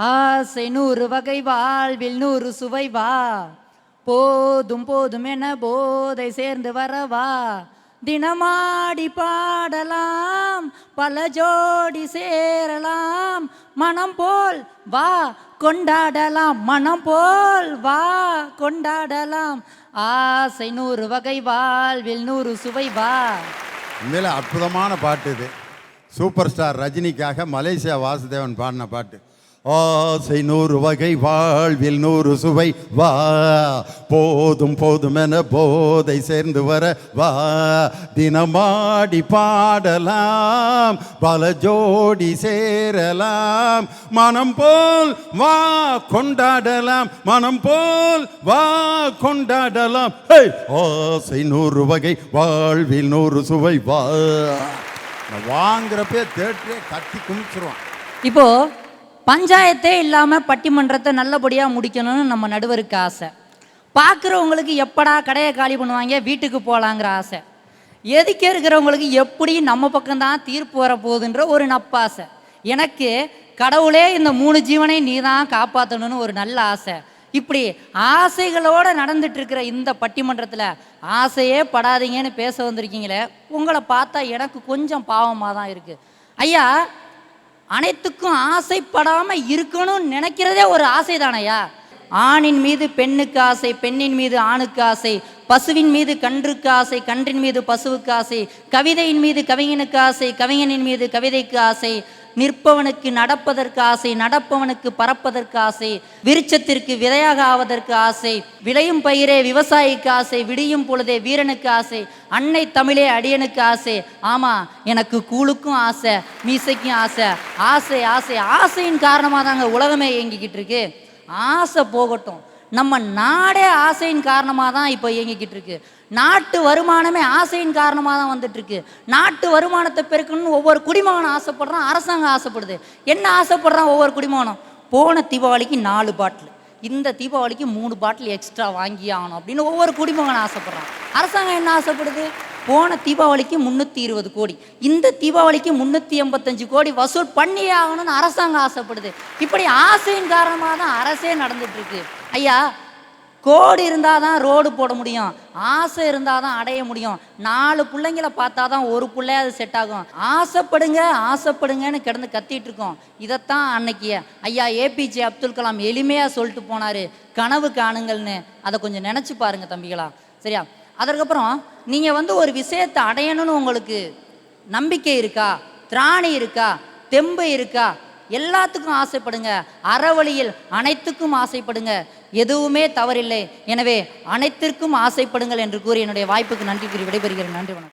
ஆசை நூறு வகை வாழ்வில் நூறு சுவை வா. போதும் போதும் என போதை சேர்ந்து வரவா. தினமாடி பாடலாம் பல ஜோடி சேரலாம். மனம் போல் வா கொண்டாடலாம். மனம் போல் வா கொண்டாடலாம். ஆசை நூறு வகை வாழ்வில் நூறு சுவை வா. உண்மையில் அற்புதமான பாட்டு இது. சூப்பர் ஸ்டார் ரஜினிக்காக மலேசியா வாசுதேவன் பாடின பாட்டு. ஆசை நூறு வகை வாழ்வில் நூறு சுவை. வா போதும் போதும் என போதை சேர்ந்து வர வா. தினமாடி பாடலாம் பல ஜோடி சேரலாம். மனம் போல் வா கொண்டாடலாம். மனம் போல் வா கொண்டாடலாம். ஆசை நூறு வகை வாழ்வில் நூறு சுவை. வா. நான் வாங்குறப்பே தேட்டரே கத்தி குமிச்சிருவான். இப்போ பஞ்சாயத்தே இல்லாமல் பட்டிமன்றத்தை நல்லபடியாக முடிக்கணும்னு நம்ம நடுவருக்கு ஆசை. பார்க்குறவங்களுக்கு எப்படா கடையை காலி பண்ணுவாங்க? வீட்டுக்கு போகலாங்கிற ஆசை. எதுக்கே இருக்கிறவங்களுக்கு எப்படி நம்ம பக்கம்தான் தீர்ப்பு வரப்போகுதுன்ற ஒரு நப்பாசை. எனக்கு கடவுளே இந்த மூணு ஜீவனை நீ தான் காப்பாற்றணும்னு ஒரு நல்ல ஆசை. இப்படி ஆசைகளோட நடந்துட்டு இருக்கிற இந்த பட்டிமன்றத்தில் ஆசையே படாதீங்கன்னு பேச வந்திருக்கீங்களே உங்களை பார்த்தா எனக்கு கொஞ்சம் பாவமாக தான் இருக்குது ஐயா அனைத்துக்கும் ஆசைப்படாமல் இருக்கணும்னு நினைக்கிறதே ஒரு ஆசை தானையா ஆணின் மீது பெண்ணுக்கு ஆசை பெண்ணின் மீது ஆணுக்கு ஆசை பசுவின் மீது கன்றுக்கு ஆசை கன்றின் மீது பசுவுக்கு ஆசை கவிதையின் மீது கவிஞனுக்கு ஆசை கவிஞனின் மீது கவிதைக்கு ஆசை நிற்பவனுக்கு நடப்பதற்கு ஆசை நடப்பவனுக்கு பறப்பதற்கு ஆசை விருட்சத்திற்கு விதையாக ஆவதற்கு ஆசை விளையும் பயிரே விவசாயிக்கு ஆசை விடியும் பொழுதே வீரனுக்கு ஆசை அன்னை தமிழே அடியனுக்கு ஆசை. ஆமா எனக்கு கூழுக்கும் ஆசை மீசைக்கும் ஆசை ஆசை ஆசை ஆசையின் காரணமாக தாங்க உலகமே இயங்கிக்கிட்டு இருக்கு. ஆசை போகட்டும். நம்ம நாடே ஆசையின் காரணமாக தான் இப்போ இயங்கிக்கிட்டு இருக்கு நாட்டு வருமானமே ஆசையின் காரணமாக தான் வந்துட்டுருக்கு. நாட்டு வருமானத்தை பெருக்கணும்னு ஒவ்வொரு குடிமகனும் ஆசைப்படுறான் அரசாங்கம் ஆசைப்படுது. என்ன ஆசைப்படுறான் ஒவ்வொரு குடிமகனும்? போன தீபாவளிக்கு நாலு பாட்டில். இந்த தீபாவளிக்கு மூணு பாட்டில் எக்ஸ்ட்ரா வாங்கி ஆகணும் அப்படின்னு ஒவ்வொரு குடிமகனும் ஆசைப்படுறான். அரசாங்கம் என்ன ஆசைப்படுது? போன தீபாவளிக்கு முந்நூற்றி இருபது கோடி. இந்த தீபாவளிக்கு முந்நூற்றி எண்பத்தஞ்சு கோடி வசூல் பண்ணியே ஆகணும்னு அரசாங்கம் ஆசைப்படுது. இப்படி ஆசையின் காரணமாக தான் அரசே நடந்துட்டுருக்கு. ஐயா கோடி இருந்தால் தான் ரோடு போட முடியும். ஆசை இருந்தால் தான் அடைய முடியும். நாலு பிள்ளைங்களை பார்த்தா தான் ஒரு பிள்ளையாவது செட் ஆகும். ஆசைப்படுங்க ஆசைப்படுங்கன்னு கிடந்து கத்திட்டு இருக்கோம் இதைத்தான் அன்னைக்கு. ஐயா ஏபிஜே அப்துல் கலாம் எளிமையாக சொல்லிட்டு போனார். கனவு காணுங்கள்னு. அதை கொஞ்சம் நினச்சி பாருங்கள் தம்பிகளா. சரியா? அதற்கப்புறம் நீங்கள் வந்து ஒரு விஷயத்தை அடையணும்னு உங்களுக்கு நம்பிக்கை இருக்கா? திராணி இருக்கா? தெம்பு இருக்கா? எல்லாத்துக்கும் ஆசைப்படுங்க. அறவழியில் அனைத்துக்கும் ஆசைப்படுங்க. எதுவுமே தவறில்லை. எனவே அனைத்திற்கும் ஆசைப்படுங்கள் என்று கூறி என்னுடைய வாய்ப்புக்கு நன்றி கூறி விடைபெறுகிறேன். நன்றி வணக்கம்.